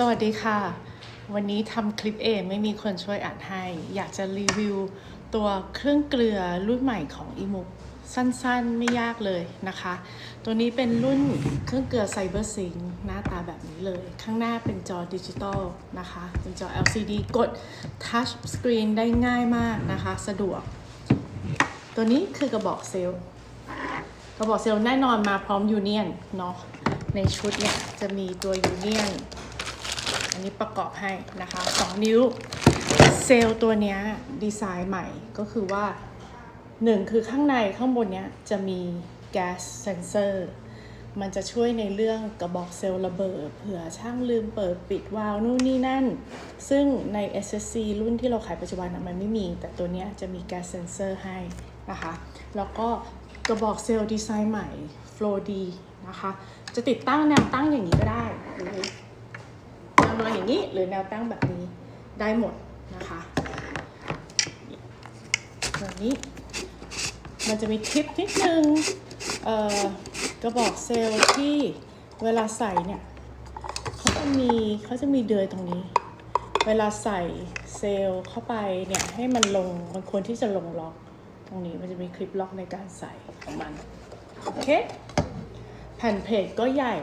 สวัสดีค่ะ วันนี้ทำคลิปเองไม่มีคนช่วยอ่านให้ อยากจะรีวิวตัวเครื่องเกลือรุ่นใหม่ของอีมุกสั้นๆไม่ยากเลยนะคะ ตัวนี้เป็นรุ่นเครื่องเกลือไซเบอร์ซิงหน้าตาแบบนี้เลย ข้างหน้าเป็นจอดิจิตอลนะคะ เป็นจอ LCD กด Touch Screen ได้ง่ายมากนะคะ สะดวก ตัวนี้คือกระบอกเซลล์กระบอกเซลล์แน่นอนมาพร้อมยูเนียนเนาะในชุดเนี่ยจะมีตัวยูเนียน อันนี้ประกอบให้นะคะ2นิ้ว เซลล์ตัวนี้ดีไซน์ใหม่ก็คือว่า1คือข้างในข้างบนเนี้ยจะมีแก๊สเซนเซอร์มันจะช่วยในเรื่องกระบอกเซลล์ระเบิดเผื่อช่างลืมเปิดปิดวาล์วนู่นนี่นั่น ซึ่งใน SSC รุ่นที่เราขายปัจจุบันนะมันไม่มี แต่ตัวนี้จะมีแก๊สเซนเซอร์ให้นะคะ แล้วก็กระบอกเซลล์ดีไซน์ใหม่ flow ดีนะคะ จะติดตั้งแนวตั้งอย่างนี้ก็ได้ อย่างนี้ หรือแนวตั้งแบบนี้ได้หมดนะคะแบบนี้ มันจะมีทิปนิดนึงเอ่อกระบอกเซลล์ที่เวลาใส่เนี่ยเขาจะมีเขาจะมีเดือยตรงนี้ เวลาใส่เซลล์เข้าไปเนี่ยให้มันลงมันควรที่จะลงล็อกตรงนี้มันจะมีคลิปล็อกในการใส่ของมันโอเคแผ่นเพจก็ใหญ่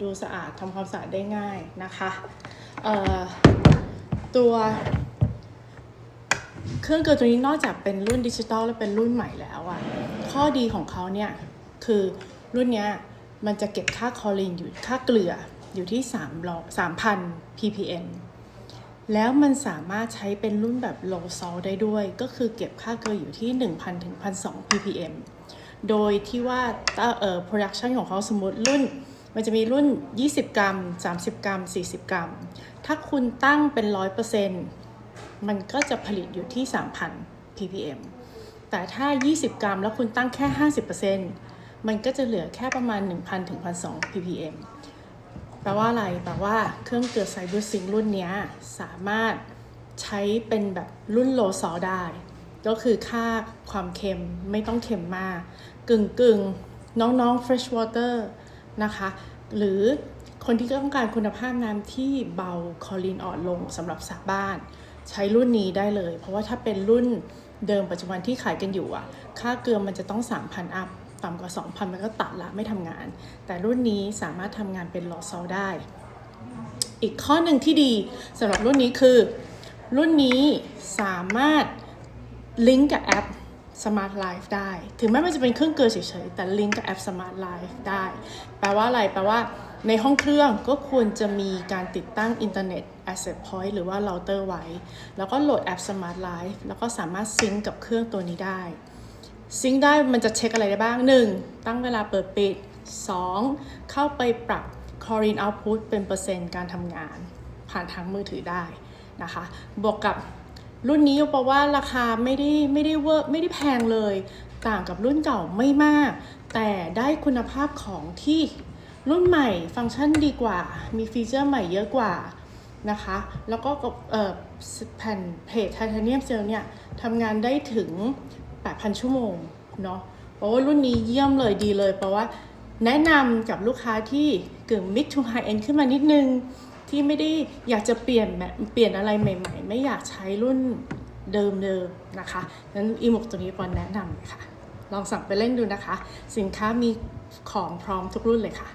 ดูสะอาดทำความสะอาดได้ง่ายนะคะ ตัวเครื่องเกลือตัวนี้นอกจากเป็นรุ่นดิจิตอลและเป็นรุ่นใหม่แล้วอะข้อดีของเขาเนี่ยคือรุ่นเนี้ยมันจะเก็บค่าคลอรีนอยู่ค่าเกลืออยู่ที่3ร้อย3,000 ppm แล้วมันสามารถใช้เป็นรุ่นแบบ low salt ได้ด้วย ก็คือเก็บค่าเกลืออยู่ที่ 1,000ถึง1,200 ppm โดยที่ว่าเอ่อ production ของเขาสมมติรุ่น มันจะมีรุ่น 20 กรัม 30 กรัม 40 กรัม ถ้าคุณตั้งเป็น 100%มันก็จะผลิตอยู่ที่ 3,000 ppm แต่ถ้า 20 กรัม แล้วคุณตั้งแค่ 50%มันก็จะเหลือแค่ประมาณ 1,000ถึง1,200 ppm แปลว่าอะไร แปลว่าเครื่องเกลือไซเบอร์ซิงรุ่นนี้สามารถใช้เป็นแบบรุ่นโลซอได้ ก็คือค่าความเค็มไม่ต้องเค็มมาก กึ่งกึ่งน้องๆ fresh water นะคะ หรือคนที่ต้องการคุณภาพน้ำที่เบาคอรีนอ่อนลงสำหรับสระบ้าน ใช้รุ่นนี้ได้เลย เพราะว่าถ้าเป็นรุ่นเดิมปัจจุบันที่ขายกันอยู่อะค่าเกลือมันจะต้อง 3,000 อัพต่ำกว่า 2,000 มันก็ตัดละไม่ทำงาน แต่รุ่นนี้สามารถทำงานเป็นลอซอลได้ อีกข้อหนึ่งที่ดีสำหรับรุ่นนี้คือ รุ่นนี้สามารถลิงก์กับแอป Smart Life ได้ ถึงแม้มันจะเป็นเครื่องเกลือเฉยๆ แต่ลิงก์กับแอป Smart Life ได้ แปลว่าอะไร แปลว่าในห้องเครื่องก็ควรจะมีการติดตั้งอินเทอร์เน็ต Asset Point หรือว่า Router ไว้ แล้วก็โหลดแอป Smart Life แล้วก็สามารถซิงก์กับเครื่องตัวนี้ได้ ซิงค์ได้มันจะเช็คอะไรได้บ้าง 1. ตั้งเวลาเปิดปิด 2. เข้าไปปรับ c l o r i n output เป็นเปอร์เซ็นต์การทำงาน ผ่านทางมือถือได้นะคะ บวกกับ รุ่นนี้ยกว่าว่าราคาไม่ได้ไม่ได้เวอร์ไม่ได้แพงเลย ต่างกับรุ่นเก่าไม่มาก แต่ได้คุณภาพของที่รุ่นใหม่ฟังก์ชันดีกว่า มีฟีเจอร์ใหม่เยอะกว่านะคะ แล้วก็กับแผ่นเพจไทเทเนียมเซลล์เนี่ยทำงานได้ถึง 8,000 ชั่วโมงเนาะเพราะว่ารุ่นนี้เยี่ยมเลยดีเลย เพราะว่าแนะนำกับลูกค้าที่กึ่ง mid to high end ขึ้นมานิดนึง ที่ไม่ได้อยากจะเปลี่ยนแบบเปลี่ยนอะไรใหม่ ๆ ไม่อยากใช้รุ่นเดิมๆนะคะนั้นอีหมกตัวนี้ปอนแนะนำเลยค่ะ ลองสั่งไปเล่นดูนะคะ สินค้ามีของพร้อมทุกรุ่นเลยค่ะ